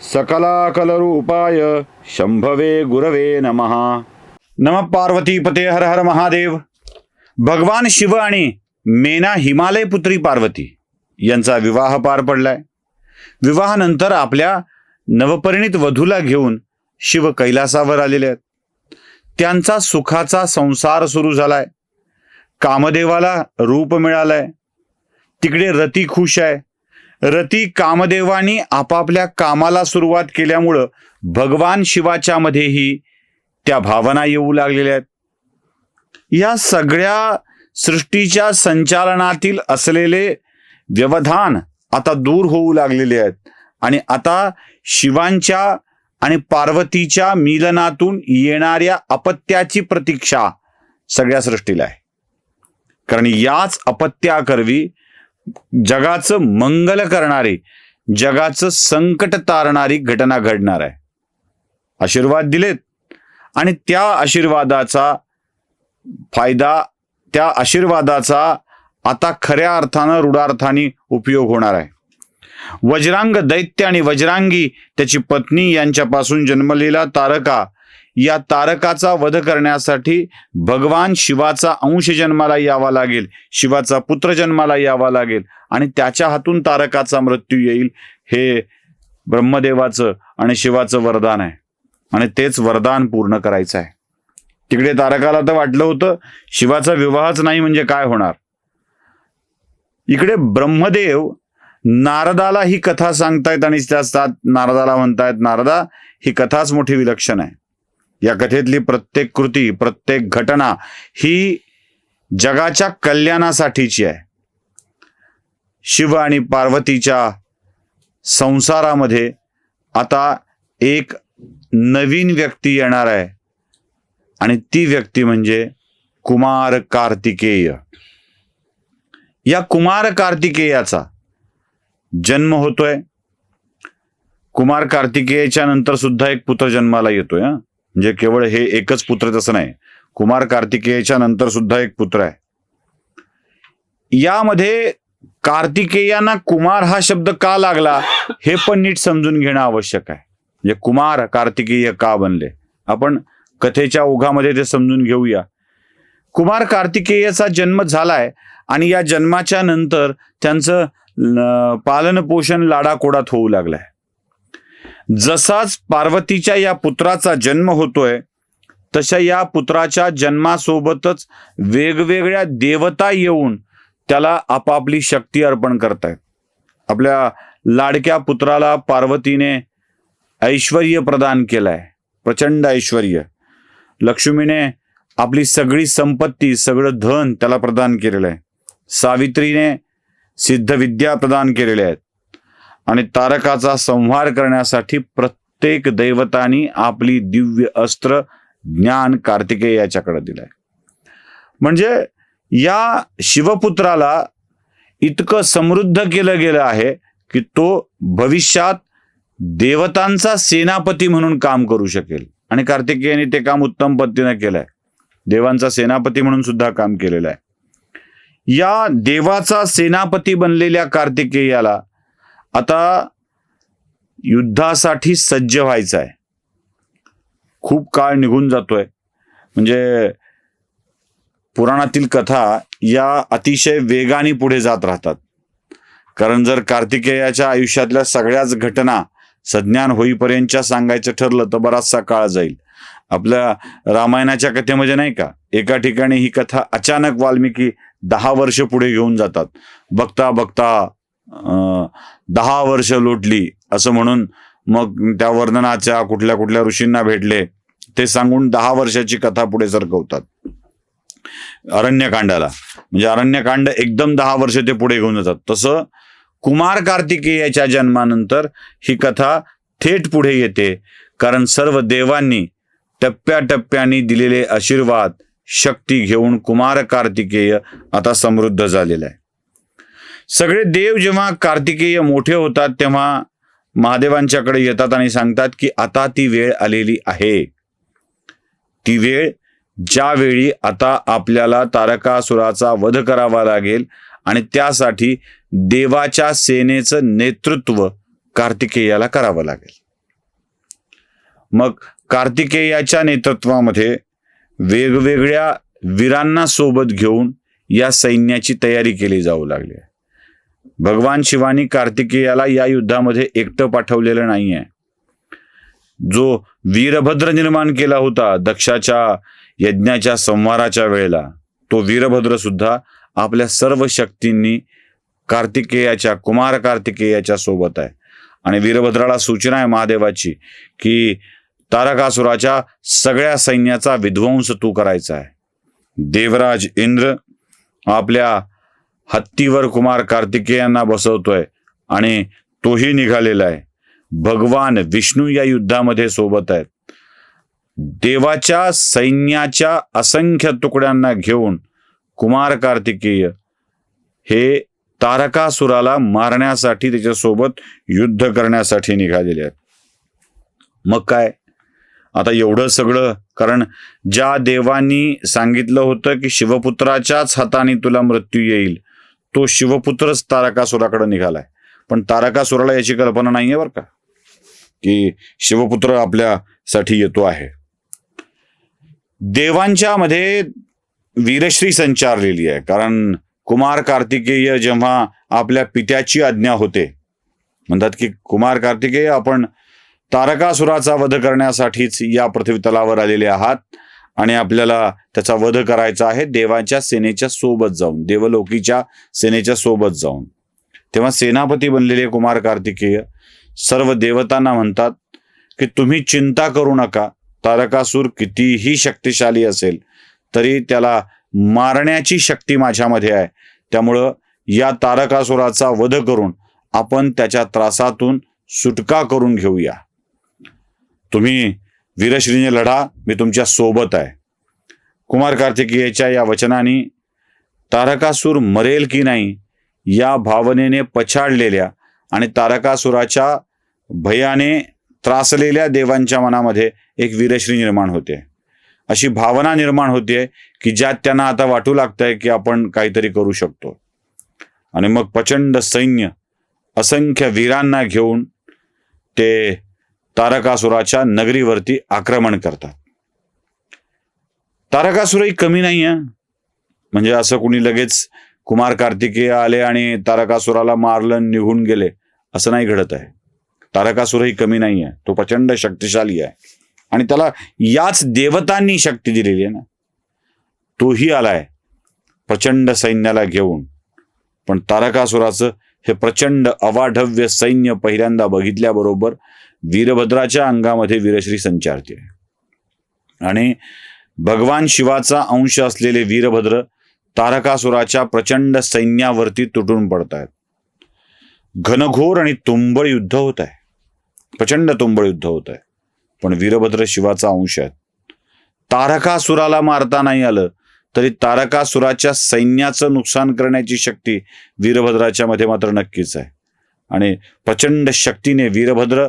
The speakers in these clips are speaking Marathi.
सकलाकलरूपाय शंभवे गुरवे नमः। नम पार्वतीपते हर हर महादेव। भगवान शिव आणि मेना हिमालय पुत्री पार्वती यांचा विवाह पार पडलाय. विवाहानंतर आपल्या नवपरिणित वधूला घेऊन शिव कैलासावर आलेले आहेत. त्यांचा सुखाचा संसार सुरू झालाय. कामदेवाला रूप मिळालंय. तिकडे रती खुश आहे. रती कामदेवानी आपापल्या कामाला सुरुवात केल्यामुळं भगवान शिवाच्या मध्येही त्या भावना येऊ लागलेल्या आहेत. या सगळ्या सृष्टीच्या संचालनातील असलेले व्यवधान आता दूर होऊ लागलेले आहेत. आणि आता शिवांच्या आणि पार्वतीच्या मिलनातून येणाऱ्या अपत्याची प्रतीक्षा सगळ्या सृष्टीला आहे. कारण याच अपत्याकरवी जगाचं मंगल करणारी जगाचं संकट तारणारी घटना घडणार आहे. आशीर्वाद दिलेत. आणि त्या आशीर्वादाचा फायदा त्या आशीर्वादाचा आता खऱ्या अर्थानं रूढार्थाने उपयोग होणार आहे. वज्रांग दैत्य आणि वज्रांगी त्याची पत्नी यांच्यापासून जन्मलेला तारका या तारकाचा वध करण्यासाठी भगवान शिवाचा अंश जन्माला यावा लागेल शिवाचा पुत्र जन्माला यावा लागेल आणि त्याच्या हातून तारकाचा मृत्यू येईल हे ब्रह्मदेवाचं आणि शिवाचं वरदान आहे. आणि तेच वरदान पूर्ण करायचं आहे. तिकडे तारकाला तर वाटलं होतं शिवाचा विवाहच नाही म्हणजे काय होणार? इकडे ब्रह्मदेव नारदाला ही कथा सांगतायत आणि त्या नारदाला म्हणतायत नारदा ही कथाच मोठी विलक्षण आहे. या कथेतली प्रत्येक कृती प्रत्येक घटना ही जगाच्या कल्याणासाठीची आहे. शिव आणि पार्वतीच्या संसारामध्ये आता एक नवीन व्यक्ती येणार आहे. आणि ती व्यक्ती म्हणजे कुमार कार्तिकेय. या कुमार कार्तिकेयाचा जन्म होतोय. कुमार कार्तिकेयाच्या नंतर सुद्धा एक पुत्र जन्माला येतोय हा. म्हणजे केवळ हे एकच पुत्र तसं नाही. कुमार कार्तिकेयाच्या नंतर सुद्धा एक पुत्र आहे. यामध्ये कार्तिकेयांना कुमार हा शब्द का लागला हे पण नीट समजून घेणं आवश्यक आहे. म्हणजे कुमार कार्तिकेय का बनले? आपण कथेच्या ओघामध्ये ते समजून घेऊया. कुमार कार्तिकेयाचा जन्म झालाय आणि या जन्माच्या नंतर त्यांचं पालन पोषण लाडाकोडात होऊ लागलाय. जसाच पार्वतीच्या या पुत्राचा जन्म होतोय तशा या पुत्राच्या जन्मासोबतच वेगवेगळ्या देवता येऊन त्याला आपापली शक्ती अर्पण करतायत. आपल्या लाडक्या पुत्राला पार्वतीने ऐश्वर प्रदान केलंय प्रचंड ऐश्वर लक्ष्मीने आपली सगळी संपत्ती सगळं धन त्याला प्रदान केलेलं आहे. सावित्रीने सिद्धविद्या प्रदान केलेल्या आहेत. आणि तारकाचा संहार करण्यासाठी प्रत्येक दैवतानी आपली दिव्य अस्त्र ज्ञान कार्तिकेय याच्याकडे दिलंय. म्हणजे या शिवपुत्राला इतकं समृद्ध केलं गेलं आहे की तो भविष्यात देवतांचा सेनापती म्हणून काम करू शकेल. आणि कार्तिकेयाने ते काम उत्तम पद्धतीने केलंय. देवांचा सेनापती म्हणून सुद्धा काम केलेलं आहे. या देवाचा सेनापती बनलेल्या कार्तिकेयाला आता युद्धासाठी सज्ज व्हायचं आहे खूप काळ निघून जातोय. म्हणजे पुराणातील कथा या अतिशय वेगाने पुढे जात राहतात. कारण जर कार्तिकेयाच्या आयुष्यातल्या सगळ्याच घटना सज्ञान होईपर्यंतच्या सांगायचं ठरलं तर बराचसा काळ जाईल. आपल्या रामायणाच्या कथेमध्ये नाही का? एका ठिकाणी ही कथा अचानक वाल्मिकी दहा वर्ष पुढे घेऊन जातात. बघता बघता दहा वर्ष लोटली असं म्हणून मग त्या वर्णनाच्या कुठल्या कुठल्या ऋषींना भेटले ते सांगून दहा वर्षाची कथा पुढे सरकवतात. अरण्यकांडाला. म्हणजे अरण्यकांड एकदम दहा वर्ष ते पुढे घेऊन जातात. तसं कुमार कार्तिकेयाच्या जन्मानंतर ही कथा थेट पुढे येते कारण सर्व देवांनी टप्प्याटप्प्याने दिलेले आशीर्वाद शक्ती घेऊन कुमार कार्तिकेय आता समृद्ध झालेला आहे. सगळे देव जेव्हा कार्तिकेय मोठे होतात तेव्हा महादेवांच्याकडे येतात आणि सांगतात की आता ती वेळ आलेली आहे. ती वेळ ज्यावेळी आता आपल्याला तारकासुराचा वध करावा लागेल आणि त्यासाठी देवाच्या सेनेचं नेतृत्व कार्तिकेयाला करावं लागेल. मग कार्तिकेयाच्या नेतृत्वामध्ये वेगवेगळ्या वीरांना सोबत घेऊन या सैन्याची तयारी केली जाऊ लागली आहे. भगवान शिवानी कार्तिकेयाला या युद्धामध्ये एकटं पाठवलेलं नाही आहे जो वीरभद्र निर्माण केला होता दक्षाच्या यज्ञाच्या संवाराच्या वेळेला तो वीरभद्र सुद्धा आपल्या सर्व शक्तींनी कार्तिकेयाच्या कुमार कार्तिकेयाच्या सोबत आहे. आणि वीरभद्राला सूचना आहे महादेवाची की तारकासुराच्या सगळ्या सैन्याचा विध्वंस तू करायचा आहे. देवराज इंद्र आपल्या हत्तीवर कुमार कार्तिकेयांना बसवतोय आणि तोही निघालेला आहे. भगवान विष्णू या युद्धामध्ये सोबत आहेत. देवाच्या सैन्याच्या असंख्य तुकड्यांना घेऊन कुमार कार्तिकेय हे तारकासुराला मारण्यासाठी त्याच्यासोबत युद्ध करण्यासाठी निघालेले आहेत. मग काय? आता एवढं सगळं कारण ज्या देवांनी सांगितलं होतं की शिवपुत्राच्याच हाताने तुला मृत्यू येईल तो शिवपुत्रच तारकासुराकडे निघालाय. पण तारकासुराला याची कल्पना नाहीये बरं का की शिवपुत्र आपल्यासाठी येतो आहे. देवांच्या मध्ये वीरश्री संचारलेली आहे कारण कुमार कार्तिकेय जेव्हा आपल्या पित्याची आज्ञा होते म्हणतात की कुमार कार्तिकेय आपण तारकासुराचा वध करण्यासाठीच या पृथ्वी तलावर आलेले आहात. आणि आपल्याला त्याचा वध करायचा आहे देवाच्या सेनेच्या सोबत जाऊन देवलोकीच्या सेनेच्या सोबत जाऊन. तेव्हा सेनापती बनलेले कुमार कार्तिकेय सर्व देवतांना म्हणतात की तुम्ही चिंता करू नका तारकासूर कितीही शक्तिशाली असेल तरी त्याला मारण्याची शक्ती माझ्यामध्ये आहे. त्यामुळं या तारकासुराचा वध करून आपण त्याच्या त्रासातून सुटका करून घेऊया. तुम्ही वीरश्रीने लढा मी तुमच्यासोबत आहे. कुमार कार्तिकेयच्या या वचनाने तारकासूर मरेल की नाही या भावनेने पछाडलेल्या आणि तारकासुराच्या भयाने त्रासलेल्या देवांच्या मनामध्ये एक वीरश्री निर्माण होते. अशी भावना निर्माण होते की ज्यात त्यांना आता वाटू लागतंय की आपण काहीतरी करू शकतो. आणि मग प्रचंड सैन्य असंख्य वीरांना घेऊन ते तारकासुराच्या नगरीवरती आक्रमण करतात. तारकासुरही कमी नाही आहे म्हणजे असं कुणी लगेच कुमार कार्तिकेय आले आणि तारकासुराला मारलं निघून गेले असं नाही घडत आहे. तारकासुरही कमी नाही आहे तो प्रचंड शक्तिशाली आहे. आणि त्याला याच देवतांनी शक्ती दिलेली आहे ना. तोही आलाय. प्रचंड सैन्याला घेऊन. पण तारकासुराचं हे प्रचंड अवाढव्य सैन्य पहिल्यांदा बघितल्याबरोबर वीरभद्राच्या अंगामध्ये वीरश्री संचारते. आणि भगवान शिवाचा अंश असलेले वीरभद्र तारकासुराच्या प्रचंड सैन्यावरती तुटून पडत आहेत घनघोर आणि तुंबळ युद्ध होत आहे प्रचंड तुंबळ युद्ध होत आहे पण वीरभद्र शिवाचा अंश आहे तारकासुराला मारता नाही आलं तरी तारकासुराच्या सैन्याचं नुकसान करण्याची शक्ती वीरभद्राच्या मध्ये मात्र नक्कीच आहे. आणि प्रचंड शक्तीने वीरभद्र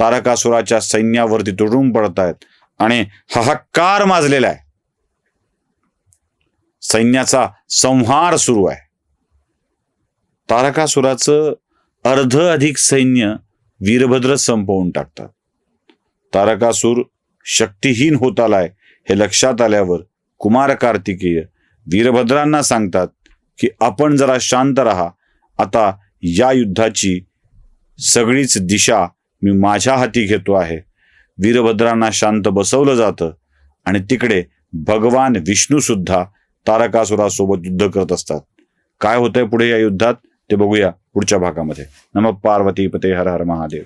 तारकासुराच्या सैन्यावरती तुडून पडत आहेत आणि हाहाकार माजलेला आहे. सैन्याचा संहार सुरू आहे. तारकासुराचं अर्ध अधिक सैन्य वीरभद्र संपवून टाकतात. तारकासूर शक्तिहीन होत आलाय हे लक्षात आल्यावर कुमार कार्तिकेय वीरभद्रांना सांगतात की आपण जरा शांत राहा. आता या युद्धाची सगळीच दिशा मी माझ्या हाती घेतो आहे. वीरभद्रांना शांत बसवलं जातं आणि तिकडे भगवान विष्णू सुद्धा तारकासुरासोबत युद्ध करत असतात. काय होतंय पुढे या युद्धात? ते बघूया पुढच्या भागामध्ये. नम पार्वती पते हर हर महादेव.